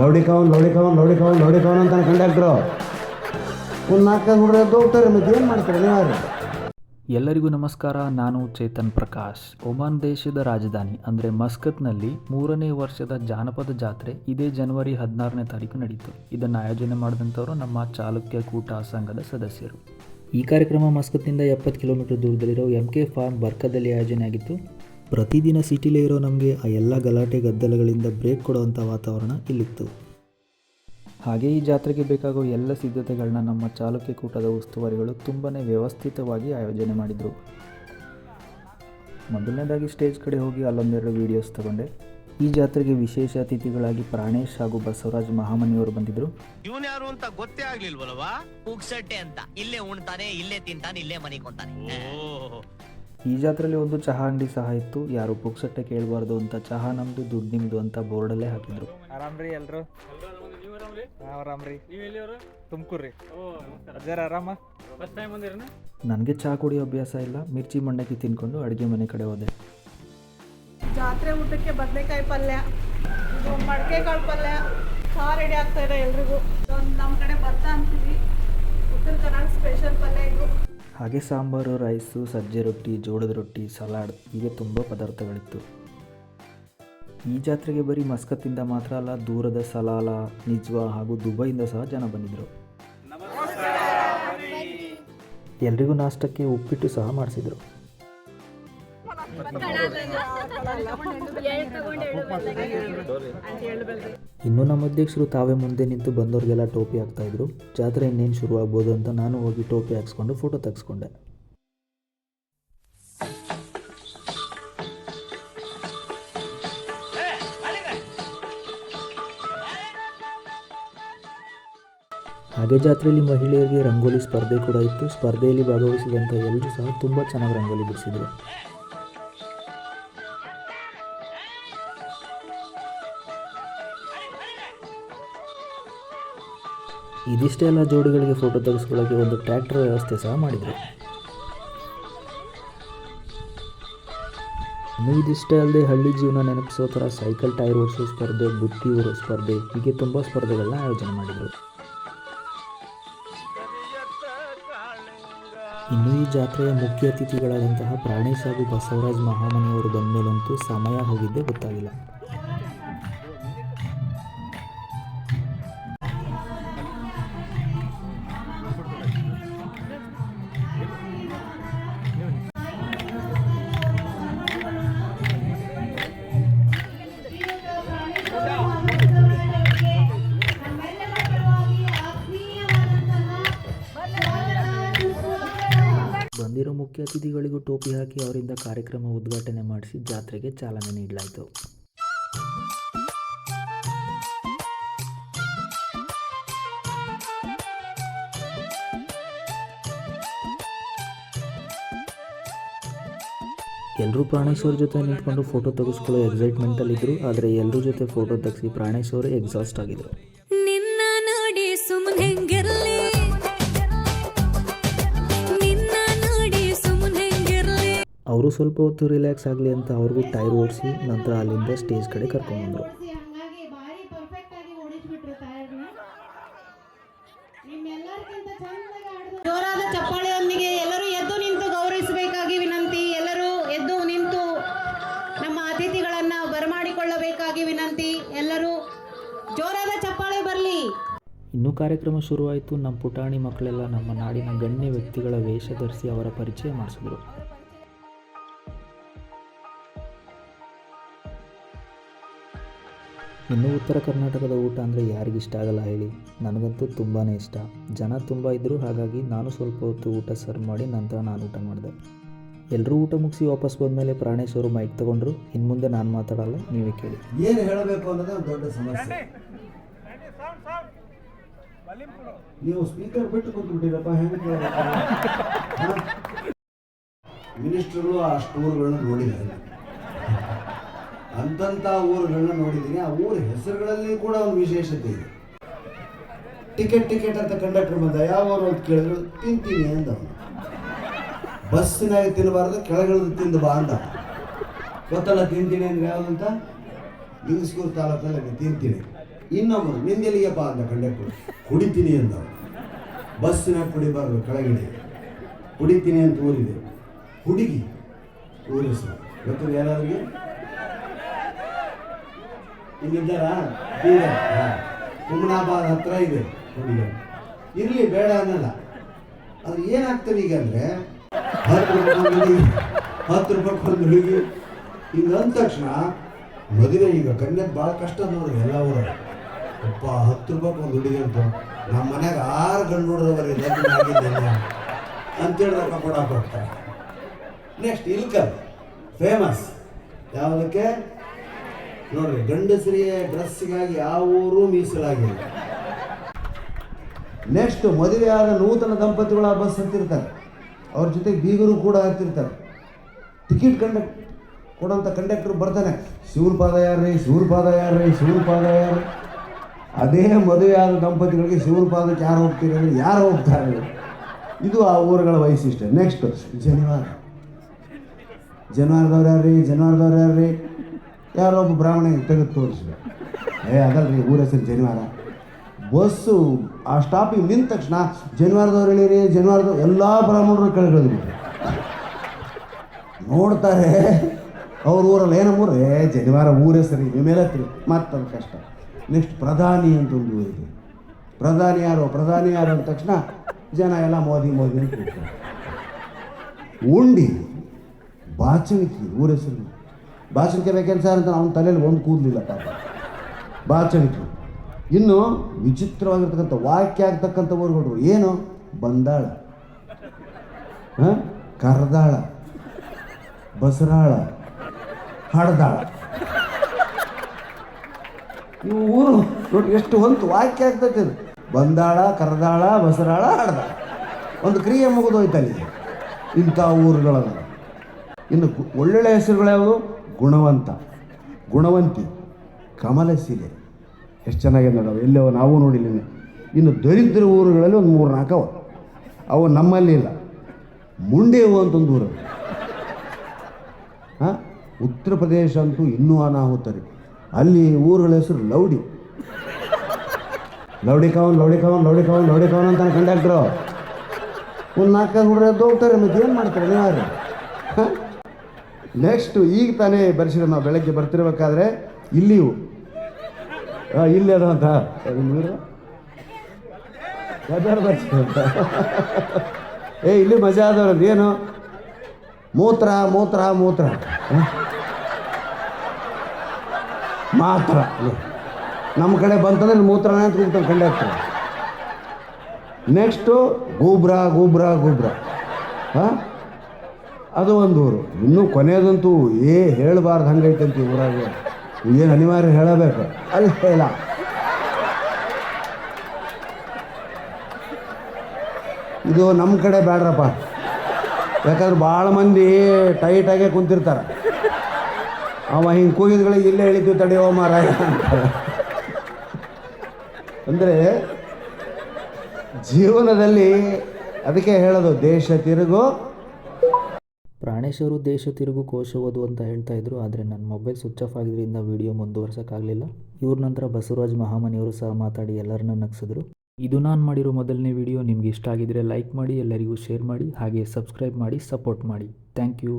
ಲೌಡಿಕವನ್ ಲೌಡಿಕವನ್ ಲೌಡಿಕವನ್ ಲೌಡಿಕವನ್ ಅಂತ ಕಂಡಕ್ಟ್ರು. ಒಂದು ನಾಲ್ಕು ಎದ್ದು ಹೋಗ್ತಾರೆ, ಮತ್ತೆ ಏನು ಮಾಡ್ತಾರೆ ನೀವಾರು ಎಲ್ಲರಿಗೂ ನಮಸ್ಕಾರ, ನಾನು ಚೇತನ್ ಪ್ರಕಾಶ್. ಒಮಾನ್ ದೇಶದ ರಾಜಧಾನಿ, ಅಂದರೆ ಮಸ್ಕತ್ನಲ್ಲಿ ಮೂರನೇ ವರ್ಷದ ಜಾನಪದ ಜಾತ್ರೆ ಇದೇ ಜನವರಿ ಹದಿನಾರನೇ ತಾರೀಕು ನಡೀತು. ಇದನ್ನು ಆಯೋಜನೆ ಮಾಡಿದಂಥವರು ನಮ್ಮ ಚಾಲುಕ್ಯ ಕೂಟ ಸಂಘದ ಸದಸ್ಯರು. ಈ ಕಾರ್ಯಕ್ರಮ ಮಸ್ಕತ್ನಿಂದ ಎಪ್ಪತ್ತು ಕಿಲೋಮೀಟರ್ ದೂರದಲ್ಲಿರೋ ಎಂ ಕೆ ಫಾರ್ಮ್ ಬರ್ಕದಲ್ಲಿ ಆಯೋಜನೆ ಆಗಿತ್ತು. ಪ್ರತಿದಿನ ಸಿಟಿಲೇ ಇರೋ ನಮಗೆ ಆ ಎಲ್ಲ ಗಲಾಟೆ ಗದ್ದಲಗಳಿಂದ ಬ್ರೇಕ್ ಕೊಡುವಂಥ ವಾತಾವರಣ ಇಲ್ಲಿತ್ತು. ಹಾಗೆ ಈ ಜಾತ್ರೆಗೆ ಬೇಕಾಗೋ ಎಲ್ಲ ಸಿದ್ಧತೆಗಳನ್ನ ನಮ್ಮ ಚಾಲುಕ್ಯ ಕೂಟದ ಉಸ್ತುವಾರಿಗಳು ತುಂಬಾ ವ್ಯವಸ್ಥಿತವಾಗಿ ಆಯೋಜನೆ ಮಾಡಿದರು. ಮೊದಲನೇದಾಗಿ ಸ್ಟೇಜ್ ಕಡೆ ಹೋಗಿ ಅಲ್ಲೊಂದೆರಡು ವೀಡಿಯೋಸ್ ತಗೊಂಡೆ. ಈ ಜಾತ್ರೆಗೆ ವಿಶೇಷ ಅತಿಥಿಗಳಾಗಿ ಪ್ರಾಣೇಶ್ ಹಾಗೂ ಬಸವರಾಜ್ ಮಹಾಮನಿಯವರು ಬಂದಿದ್ರು ಇವನ್ ಯಾರು ಅಂತ ಗೊತ್ತೇ ಆಗ್ಲಿಲ್ವಲ್ವಾ ಉಗ್ಸಟ್ಟೆ ಅಂತ. ಇಲ್ಲೇ ಉಣ್ತಾನೆ ಇಲ್ಲೇ ತಿಂತಾನೆ ಇಲ್ಲೇ ಮನಿಕೊಂತಾನೆ ಓ ಈ ಜಾತ್ರೆಯಲ್ಲಿ ಒಂದು ಚಹಾ ಅಂಗಡಿ ಸಹ ಇತ್ತು. ಯಾರು ಪುಕ್ಸಟ್ಟೆ ಕೇಳಬಾರ್ದು ಅಂತ ಚಹಾ ನಮ್ದು ದುಡ್ಡು ನಿಮ್ದು ಅಂತ ಬೋರ್ಡಲ್ಲೇ ಹಾಕಿದ್ರು. ಆರಾಮ್ರಿ ಎಲ್ರು? ನಾವ್ ಆರಾಮ್ರಿ ತುಮಕೂರ್ರಿ. ಆರಾಮ? ನನಗೆ ಚಹಾ ಕುಡಿಯೋ ಅಭ್ಯಾಸ ಇಲ್ಲ. ಮಿರ್ಚಿ ಮಂಡಕ್ಕಿ ತಿನ್ಕೊಂಡು ಅಡುಗೆ ಮನೆ ಕಡೆ ಹೋದೆ. ಜಾತ್ರೆ ಊಟಕ್ಕೆ ಬದನೆಕಾಯಿ ಪಲ್ಯ ಇದು ಮಡಕೆಕಾಳು ಪಲ್ಯ ಸಾರ್ ರೆಡಿ ಆಗ್ತಾ ಇದೆ ಎಲ್ರಿಗೂ. ಇದೊಂದು ನಮ್ಮ ಕಡೆ ಬರ್ತಾ ಅಂತೀವಿ. ಉತ್ತರ ಕನ್ನಡ ಸ್ಪೆಷಲ್ ಪಲ್ಯ ಇದು. ಹಾಗೆ ಸಾಂಬಾರು ರೈಸು ಸಜ್ಜೆ ರೊಟ್ಟಿ ಜೋಳದ ರೊಟ್ಟಿ ಸಲಾಡ್ ಹೀಗೆ ತುಂಬ ಪದಾರ್ಥಗಳಿತ್ತು. ಈ ಜಾತ್ರೆಗೆ ಬರೀ ಮಸ್ಕತ್ತಿಂದ ಮಾತ್ರ ಅಲ್ಲ ದೂರದ ಸಲಾಲ ನಿಜ್ವಾ ಹಾಗೂ ದುಬೈಯಿಂದ ಸಹ ಜನ ಬಂದಿದ್ದರು ಎಲ್ರಿಗೂ ನಾಷ್ಟಕ್ಕೆ ಉಪ್ಪಿಟ್ಟು ಸಹ ಮಾಡಿಸಿದರು. ಇನ್ನು ನಮ್ಮ ಅಧ್ಯಕ್ಷರು ತಾವೇ ಮುಂದೆ ನಿಂತು ಬಂದವ್ರಿಗೆಲ್ಲ ಟೋಪಿ ಹಾಕ್ತಾಯಿದ್ರು ಜಾತ್ರೆ ಇನ್ನೇನು ಶುರುವಾಗ್ಬೋದು ಅಂತ ನಾನು ಹೋಗಿ ಟೋಪಿ ಹಾಕ್ಸ್ಕೊಂಡು ಫೋಟೋ ತೆಗೆಸ್ಕೊಂಡೆ. ಹಾಗೆ ಜಾತ್ರೆಯಲ್ಲಿ ಮಹಿಳೆಯರಿಗೆ ರಂಗೋಲಿ ಸ್ಪರ್ಧೆ ಕೂಡ ಇತ್ತು. ಸ್ಪರ್ಧೆಯಲ್ಲಿ ಭಾಗವಹಿಸಿದಂಥ ಎಲ್ಲರೂ ಸಹ ತುಂಬ ಚೆನ್ನಾಗಿ ರಂಗೋಲಿ ಬಿಡಿಸಿದರು. ಇದಿಷ್ಟೇ ಎಲ್ಲ ಜೋಡಿಗಳಿಗೆ ಫೋಟೋ ತೆಗೆಸ್ಕೊಳ್ಳೋಕೆ ಒಂದು ಟ್ರ್ಯಾಕ್ಟರ್ ವ್ಯವಸ್ಥೆ ಸಹ ಮಾಡಿದರು. ಇನ್ನು ಇದಿಷ್ಟೇ ಅಲ್ಲದೆ ಹಳ್ಳಿ ಜೀವನ ನೆನಪಿಸೋ ಥರ ಸೈಕಲ್ ಟೈರ್ ಓಡಿಸೋ ಸ್ಪರ್ಧೆ ಬುಟ್ಟಿ ಓಡೋ ಸ್ಪರ್ಧೆ, ಹೀಗೆ ತುಂಬ ಸ್ಪರ್ಧೆಗಳನ್ನ ಆಯೋಜನೆ ಮಾಡಿದರು. ಇನ್ನು ಈ ಜಾತ್ರೆಯ ಮುಖ್ಯ ಅತಿಥಿಗಳಾದಂತಹ ಪ್ರಾಣೇಶ್ ಹಾಗೂ ಬಸವರಾಜ್ ಮಹಾಮನಿಯವರು ಬಂದ ಮೇಲಂತೂ ಸಮಯ ಹೋಗಿದ್ದೇ ಗೊತ್ತಾಗಿಲ್ಲ. ಅತಿಥಿಗಳಿಗೂ ಟೋಪಿ ಹಾಕಿ ಅವರಿಂದ ಕಾರ್ಯಕ್ರಮ ಉದ್ಘಾಟನೆ ಮಾಡಿಸಿ ಜಾತ್ರೆಗೆ ಚಾಲನೆ ನೀಡಲಾಯಿತು. ಎಲ್ಲರೂ ಪ್ರಾಣೇಶ್ವರ ಜೊತೆ ನಿಂತ್ಕೊಂಡು ಫೋಟೋ ತೆಗೆಸ್ಕೊಳ್ಳೋ ಎಕ್ಸೈಟ್ಮೆಂಟಲ್ಲಿದ್ದರು ಆದರೆ ಎಲ್ಲರ ಜೊತೆ ಫೋಟೋ ತೆಗೆಸಿ ಪ್ರಾಣೇಶ್ವರ್ ಎಕ್ಸಾಸ್ಟ್ ಆಗಿದ್ರು. ನಿನ್ನ ನೋಡಿ ಅವರು ಸ್ವಲ್ಪ ಹೊತ್ತು ರಿಲ್ಯಾಕ್ಸ್ ಆಗಲಿ ಅಂತ ಅವ್ರಿಗೂ ಟೈರ್ ಓಡಿಸಿ ನಂತರ ಅಲ್ಲಿಂದ ಸ್ಟೇಜ್ ಕಡೆ ಕರ್ಕೊಂಡ್ಬಂದರು ಜೋರಾದ ಚಪ್ಪಾಳೆಯೊಂದಿಗೆ ಎಲ್ಲರೂ ಎದ್ದು ನಿಂತು ಗೌರವಿಸಬೇಕಾಗಿ ವಿನಂತಿ ಎಲ್ಲರೂ ಎದ್ದು ನಿಂತು ನಮ್ಮ ಅತಿಥಿಗಳನ್ನು ಬರಮಾಡಿಕೊಳ್ಳಬೇಕಾಗಿ ವಿನಂತಿ ಎಲ್ಲರೂ ಜೋರಾದ ಚಪ್ಪಾಳೆ ಬರಲಿ. ಇನ್ನು ಕಾರ್ಯಕ್ರಮ ಶುರುವಾಯಿತು. ನಮ್ಮ ಪುಟಾಣಿ ಮಕ್ಕಳೆಲ್ಲ ನಮ್ಮ ನಾಡಿನ ಗಣ್ಯ ವ್ಯಕ್ತಿಗಳ ವೇಷ ಧರಿಸಿ ಅವರ ಪರಿಚಯ ಮಾಡಿಸಿದ್ರು. ಇನ್ನು ಉತ್ತರ ಕರ್ನಾಟಕದ ಊಟ ಅಂದರೆ ಯಾರಿಗಿಷ್ಟ ಆಗಲ್ಲ ಹೇಳಿ. ನನಗಂತೂ ತುಂಬಾ ಇಷ್ಟ. ಜನ ತುಂಬ ಇದ್ದರು ಹಾಗಾಗಿ ನಾನು ಸ್ವಲ್ಪ ಹೊತ್ತು ಊಟ ಸರ್ವ್ ಮಾಡಿ ನಂತರ ನಾನು ಊಟ ಮಾಡಿದೆ. ಎಲ್ಲರೂ ಊಟ ಮುಗಿಸಿ ವಾಪಸ್ ಬಂದಮೇಲೆ ಪ್ರಾಣೇಶ್ ಅವರು ಮೈಕ್ ತಗೊಂಡ್ರು. ಇನ್ನು ಮುಂದೆ ನಾನು ಮಾತಾಡಲ್ಲ ನೀವೇ ಕೇಳಿ. ಏನು ಹೇಳಬೇಕು ಅನ್ನೋದೇ ಒಂದು ದೊಡ್ಡ ಸಮಸ್ಯೆ. ನೀವು ಸ್ಪೀಕರ್ ಬಿಟ್ಟು ಕೂತ್ಬಿಟ್ಟಿರಪ್ಪ ಹೆಂಗೆ ಮಿನಿಸ್ಟರ್ಗಳು ಆ ಸ್ಟೋರ್ಗಳನ್ನ ನೋಡಿದ್ದಾರೆ ಅಂತಂಥ ಊರುಗಳನ್ನ ನೋಡಿದ್ದೀನಿ. ಆ ಊರ ಹೆಸರುಗಳಲ್ಲಿ ಕೂಡ ಒಂದು ವಿಶೇಷತೆ ಇದೆ. ಟಿಕೆಟ್ ಟಿಕೆಟ್ ಅಂತ ಕಂಡಕ್ಟರ್ ಬಂದ, ಯಾವ ಊರು? ಅಂತ ಕೇಳಿದ್ರು, ತಿಂತೀನಿ ಅಂದ ಬಸ್ಸಿನಾಗೆ ತಿನ್ನಬಾರ್ದು, ಕೆಳಗಿಳಿದು ತಿಂದು ಬಾ ಅಂದ. ಗೊತ್ತಲ್ಲ, ತಿಂತೀನಿ ಅಂದ್ರೆ ಯಾವುದಂತ ಲಿಂಗಸ್ಕೂರು ತಾಲೂಕಲ್ಲಿ ತಿಂತೀನಿ. ಇನ್ನೊಬ್ಬರು ನಿಂದೆಲ್ಲಿಗೆಪ್ಪ ಅಂದ ಕಂಡಕ್ಟರ್. ಕುಡಿತೀನಿ ಅಂದ ಬಸ್ಸಿನಾಗ ಕುಡಿಬಾರ್ದು, ಕೆಳಗಿಳಿ. ಕುಡಿತೀನಿ ಅಂತ ಊರಿದೆ. ಹುಡುಗಿ ಊರ ಹೆಸರು. ಯಾರಾದ್ರಿಗೆ ಇಲ್ಲಿದ್ದಾರಾ ಹುಮನಾಬಾದ್ ಹತ್ರ ಇದೆ ಹುಡುಗ. ಇರಲಿ, ಬೇಡ ಅನ್ನಲ್ಲ. ಅದು ಏನಾಗ್ತದೆ ಈಗ ಅಂದರೆ, ಹತ್ತು ರೂಪಾಯಿ ಹತ್ತು ರೂಪಾಯಿ ಒಂದು ಹುಡುಗಿ ಈಗ ಅಂದ ತಕ್ಷಣ ಮದುವೆ ಈಗ ಕಣ್ಣಕ್ಕೆ ಭಾಳ ಕಷ್ಟ ನೋಡ್ರಿ ಎಲ್ಲ ಊರ ಅಪ್ಪ, ಹತ್ತು ರೂಪಾಯಿ ಒಂದು ಹುಡುಗಿ ಅಂತ ನಮ್ಮ ಮನೆಯಾಗ ಆರು ಗಂಡು ನೋಡಿದವರು ಲಗ್ನ ಅಂತೇಳಿ ರೊಕ್ಕ ಕೊಡಕ್ಕೆ ಹೋಗ್ತಾರೆ. ನೆಕ್ಸ್ಟ್ ಇಲ್ಕಲ್ ಫೇಮಸ್ ಯಾವುದಕ್ಕೆ? ನೋಡ್ರಿ, ಗಂಡಸರಿಗೆ ಡ್ರೆಸ್ಗಾಗಿ ಯಾವ ಊರು ಮೀಸಲಾಗಿಲ್ಲ. ನೆಕ್ಸ್ಟ್ ಮದುವೆಯಾದ ನೂತನ ದಂಪತಿಗಳು ಆ ಬಸ್ ಹತ್ತಿರ್ತಾರೆ. ಅವ್ರ ಜೊತೆಗೆ ಬೀಗರು ಕೂಡ ಹತ್ತಿರ್ತಾರೆ. ಟಿಕೆಟ್ ಕಂಡಕ್ಟ್ ಕೊಡೋಂಥ ಕಂಡಕ್ಟರ್ ಬರ್ತಾನೆ. ಶಿವನ ಪಾದ ಯಾರ್ರಿ, ಶಿವನ ಪಾದ ಯಾರ್ರಿ, ಶಿವನ ಪಾದ ಯಾರು ಅದೇ ಮದುವೆಯಾದ ದಂಪತಿಗಳಿಗೆ ಶಿವನ ಪಾದಕ್ಕೆ ಯಾರು ಹೋಗ್ತೀರಿ ಅಂದರೆ ಯಾರು ಹೋಗ್ತಾರೆ? ಇದು ಆ ಊರುಗಳ ವೈಶಿಷ್ಟ್ಯ. ನೆಕ್ಸ್ಟ್ ಜನಿವಾರ. ಜನಿವಾರದವ್ರು ಯಾರ್ರಿ ಜನಿವಾರದವ್ರು ಯಾರ್ರಿ? ಯಾರೋ ಒಬ್ಬ ಬ್ರಾಹ್ಮಣ ತೆಗೆದು ತೋರಿಸಿದ. ಏ, ಅದಲ್ರಿ, ಊರ ಹೆಸರು ಜನಿವಾರ. ಬಸ್ಸು, ಆ ಸ್ಟಾಪಿಗೆ ನಿಂತ ತಕ್ಷಣ ಜನಿವಾರದವ್ರು ಹೇಳಿರಿ, ಜನಿವಾರದವ್ರು ಎಲ್ಲ ಬ್ರಾಹ್ಮಣರು ಕೆಳಗಿಳಿದ್ರು. ನೋಡ್ತಾರೆ, ಅವ್ರ ಊರಲ್ಲಿ ಏನಮ್ಮೂರು ಏ, ಜನಿವಾರ ಊರ ಹೆಸರು ನಿಮ್ಮ ಮತ್ತೆ ಕಷ್ಟ. ನೆಕ್ಸ್ಟ್ ಪ್ರಧಾನಿ ಅಂತ ಒಂದು ಊರಿದೆ ಪ್ರಧಾನಿ ಯಾರು? ಪ್ರಧಾನಿ ಯಾರು ಅಂದ ತಕ್ಷಣ ಜನ ಎಲ್ಲ ಮೋದಿ ಮೋದಿ ಅಂತ ಉಂಡಿ, ಬಾಚಣಿಕೆ, ಊರ ಹೆಸರು. ಬಾಚಣಿಕೆ ಬೇಕೇನು ಸರ್ ಅಂತ ಅವನ ತಲೆಯಲ್ಲಿ ಒಂದು ಕೂದಲಿಲ್ಲ ಪಾಪ ಬಾಚಣಿಕೆ ಇನ್ನು ವಿಚಿತ್ರವಾಗಿರ್ತಕ್ಕಂಥ, ವಾಕ್ಯ ಆಗ್ತಕ್ಕಂಥ ಊರುಗಳು ಏನು? ಬಂದಾಳ. ಹಾಂ? ಕರ್ದಾಳ. ಬಸರಾಳ. ಹಡ್ದಾಳ. ಇವು ಊರು ನೋಡಿ ಎಷ್ಟು ಹೊಂತು ವಾಕ್ಯ ಆಗ್ತೈತೆ ಅದು ಬಂದಾಳ, ಕರ್ದಾಳ, ಬಸರಾಳ, ಹಡ್ದಾಳ. ಒಂದು ಕ್ರಿಯೆ ಮುಗಿದೋಯ್ತಲ್ಲಿ ಇಂಥ ಊರುಗಳಲ್ಲ ಇನ್ನು ಒಳ್ಳೊಳ್ಳೆ ಹೆಸರುಗಳು ಗುಣವಂತ, ಗುಣವಂತಿ, ಕಮಲಶಿಲೆ. ಎಷ್ಟು ಚೆನ್ನಾಗಿದೆ ನೋಡವು ಎಲ್ಲೋ ನಾವು ನೋಡಿಲ್ಲ ಇನ್ನು. ದರಿದ್ರ ಊರುಗಳಲ್ಲಿ ಒಂದು ಮೂರು ನಾಲ್ಕವ ಅವ. ನಮ್ಮಲ್ಲಿ ಇಲ್ಲ. ಮುಂಡೆ ಅಂತ ಒಂದು ಊರು. ಹಾಂ? ಉತ್ತರ ಪ್ರದೇಶ ಅಂತೂ ಇನ್ನೂ ಅನಾಹುತ ರೀ ಅಲ್ಲಿ ಊರುಗಳ ಹೆಸರು ಲೌಡಿ. ಲೌಡಿ ಕಾವನ್ ಲೌಡಿ ಕಾವನ್, ಲೌಡಿ ಕವನ್ ಲೌಡಿ ಕವನ್ ಅಂತ ಕಂಡಕ್ಟ್ರು. ಒಂದು ನಾಲ್ಕೈದು ಹುಡುಗರು ಹೋಗ್ತಾರೆ ಮತ್ತೆ ಏನು ಮಾಡ್ತಾರೆ? ನೀವಾರು ನೆಕ್ಸ್ಟು ಈಗ ತಾನೇ ಬರ್ಸಿರೋ ನಾವು ಬೆಳಗ್ಗೆ ಬರ್ತಿರ್ಬೇಕಾದ್ರೆ ಇಲ್ಲಿಯೂ. ಇಲ್ಲಿ ಅದು ಅಂತ. ನೀರು ಯಾವ್ದಾರು ಅಂತ. ಏ, ಇಲ್ಲಿ ಮಜಾ ಆದವ್ರ ಏನು? ಮೂತ್ರ ಮೂತ್ರ ಮೂತ್ರ. ಮಾತ್ರ. ನಮ್ಮ ಕಡೆ ಬಂತಂದ್ರೆ ಮೂತ್ರನೇ ಅಂತ ಕಂಡೆ ಕಂಡಕ್ಟರ್ ನೆಕ್ಸ್ಟು ಗೂಬ್ರ ಗೂಬ್ರ ಗೂಬ್ರ. ಹಾಂ ಅದು ಒಂದು ಊರು. ಇನ್ನೂ ಕೊನೆಯದಂತೂ ಏ ಹೇಳಬಾರ್ದು ಹಂಗೈತಂತ ಅಂತ ಊರಾಗ. ಏನು ಅನಿವಾರ್ಯ ಹೇಳಬೇಕು? ಅಲ್ಲಿ ಹೇಳ ಇದು ನಮ್ಮ ಕಡೆ ಬೇಡ್ರಪ್ಪ ಯಾಕಂದ್ರೆ ಭಾಳ ಮಂದಿ ಟೈಟಾಗೆ ಕುಂತಿರ್ತಾರೆ. ಅವ ಹಿಂಗೆ ಕೂಗಿದ್ಗಳಿಗೆ ಇಲ್ಲೇ ಹೇಳಿದ್ವಿ ತಡೆಯೋ ಅಂತಾರೆ ಅಂದರೆ ಜೀವನದಲ್ಲಿ ಅದಕ್ಕೆ ಹೇಳೋದು ದೇಶ ತಿರುಗು ಪ್ರಾಣೇಶ್ ಅವರು ದೇಶ ತಿರುಗು ಕೋಶ ಓದು ಅಂತ ಹೇಳ್ತಾ ಇದ್ರು, ಆದರೆ ನನ್ನ ಮೊಬೈಲ್ ಸ್ವಿಚ್ ಆಫ್ ಆಗಿದ್ದರಿಂದ ವಿಡಿಯೋ ಮುಂದುವರ್ಸೋಕ್ಕಾಗಲಿಲ್ಲ. ಇವ್ರ ನಂತರ ಬಸವರಾಜ್ ಮಹಾಮನಿಯವರು ಸಹ ಮಾತಾಡಿ ಎಲ್ಲರನ್ನ ನಗಿಸಿದ್ರು. ಇದು ನಾನು ಮಾಡಿರೋ ಮೊದಲನೇ ವಿಡಿಯೋ ನಿಮ್ಗೆ ಇಷ್ಟ ಆಗಿದ್ರೆ ಲೈಕ್ ಮಾಡಿ, ಎಲ್ಲರಿಗೂ ಶೇರ್ ಮಾಡಿ, ಹಾಗೆ ಸಬ್ಸ್ಕ್ರೈಬ್ ಮಾಡಿ ಸಪೋರ್ಟ್ ಮಾಡಿ. Thank you